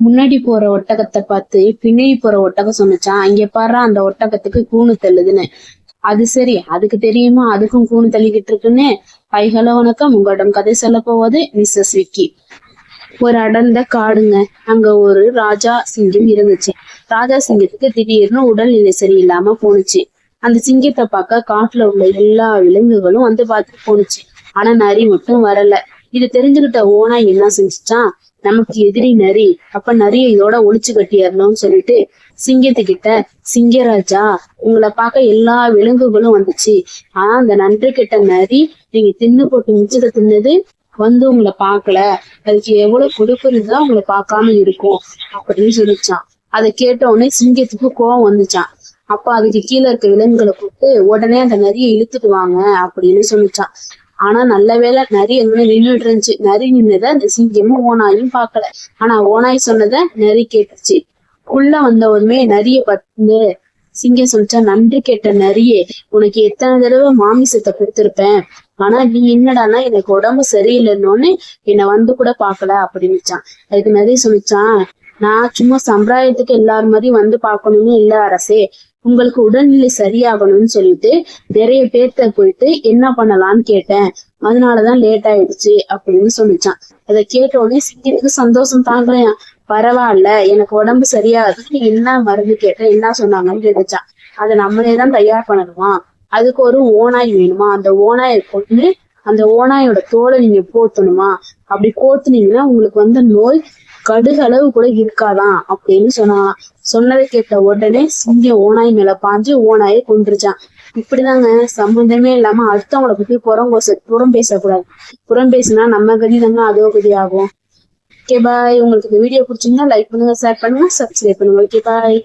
முன்னாடி போற ஒட்டகத்தை பார்த்து பின்னாடி போற ஒட்டகம் சொன்னச்சான் அங்க பாரு அந்த ஒட்டகத்துக்கு கூணு தள்ளுதுன்னு. அது சரி அதுக்கு தெரியுமா? அதுக்கும் கூணு தள்ளிக்கிட்டு இருக்குன்னு? ஹலோ வணக்கம் உங்களிடம் கதை சொல்ல போவது மிஸ்ஸஸ் விக்கி. ஒரு அடர்ந்த காடுங்க அங்க ஒரு ராஜா சிங்கம் இருந்துச்சு. ராஜா சிங்கத்துக்கு திடீர்னு உடல்நிலை சரியில்லாம போனுச்சு அந்த சிங்கத்தை பார்க்க காட்டுல உள்ள எல்லா விலங்குகளும் வந்து பார்த்துட்டு போனுச்சு ஆனா நரி மட்டும் வரல. இது தெரிஞ்சுக்கிட்ட ஓனா என்ன செஞ்சுச்சான் நமக்கு எதிரி நரி அப்ப நரிய இதோட ஒளிச்சு கட்டிடணும்னு சொல்லிட்டு சிங்கத்துக்கிட்ட சிங்கராஜா உங்களை பார்க்க எல்லா விலங்குகளும் வந்துச்சு. ஆனா அந்த நன்றி கிட்ட நரி நீங்க தின்னு போட்டு மிச்சத்தை தின்னது வந்து உங்களை பார்க்கல. அதுக்கு எவ்வளவு கொடுக்குறதோ உங்களை பார்க்காம இருக்கும் அப்படின்னு சொல்லிச்சான். அதை கேட்ட உடனே சிங்கத்துக்கு கோவம் வந்துச்சான். அப்ப அதுக்கு கீழே இருக்க விலங்குகளை கூப்பிட்டு உடனே அந்த நரியை இழுத்துட்டு வாங்க அப்படின்னு சொல்லிச்சான். ஆனா நல்ல வேளை நரி எங்க நின்றுட்டு இருந்துச்சு நரி நின்னதை அந்த சிங்கமும் ஓனாயும் பார்க்கல ஆனா ஓனாய் சொன்னதை நரி கேட்டுச்சு. உள்ள வந்தவதுமே நரிய பத்து சிங்கம் சொல்லிச்சா நன்றி கேட்ட நரியே உனக்கு எத்தனை தடவை மாமிசத்தை கொடுத்திருப்பேன். ஆனா நீ என்னடான்னா எனக்கு உடம்பு சரியில்லைன்னு என்னை வந்து கூட பாக்கல அப்படின்னுச்சான். அதுக்கு நரி சொல்லிச்சான் நான் சும்மா சம்பிரதாயத்துக்கு எல்லார் மாதிரி வந்து பார்க்கணும்னு இல்ல அரசே. உங்களுக்கு உடல்நிலை சரியாகணும்னு சொல்லிட்டு நிறைய பேர்த்த போயிட்டு என்ன பண்ணலாம்னு கேட்டேன். அதனாலதான் லேட் ஆயிடுச்சு அப்படின்னு சொல்லிச்சான். அதை கேட்ட உடனே சிங்கத்துக்கு சந்தோஷம் தாங்கலையா பரவாயில்ல எனக்கு உடம்பு சரியாகுது. நீ என்ன மருந்து கேட்ட என்ன சொன்னாங்கன்னு கேட்டுச்சான். அதை நம்மளே தான் தயார் பண்ணணுமா? அதுக்கு ஒரு ஓனாய் வேணுமா? அந்த ஓனாயை கொண்டு அந்த ஓனாயோட தோலை நீங்க போத்தணுமா? அப்படி கோத்துனீங்கன்னா உங்களுக்கு வந்த நோய் கடுகு அளவு கூட இருக்காதான் அப்படின்னு சொன்னான் சொன்னதை கேட்ட உடனே சிங்கம் ஓனாய் மேல பாஞ்சு ஓனாயை கொன்றுச்சான். இப்படிதாங்க சம்பந்தமே இல்லாம அடுத்தவங்கள பத்தி புறம் புறம் பேசக்கூடாது. புறம் பேசினா நம்ம கதி தாங்க அதோ கதி ஆகும். ஓகே பாய் உங்களுக்கு இந்த வீடியோ பிடிச்சிங்கன்னா லைக் பண்ணுங்க ஷேர் பண்ணுங்க சப்ஸ்கிரைப் பண்ணுங்க. Okay bye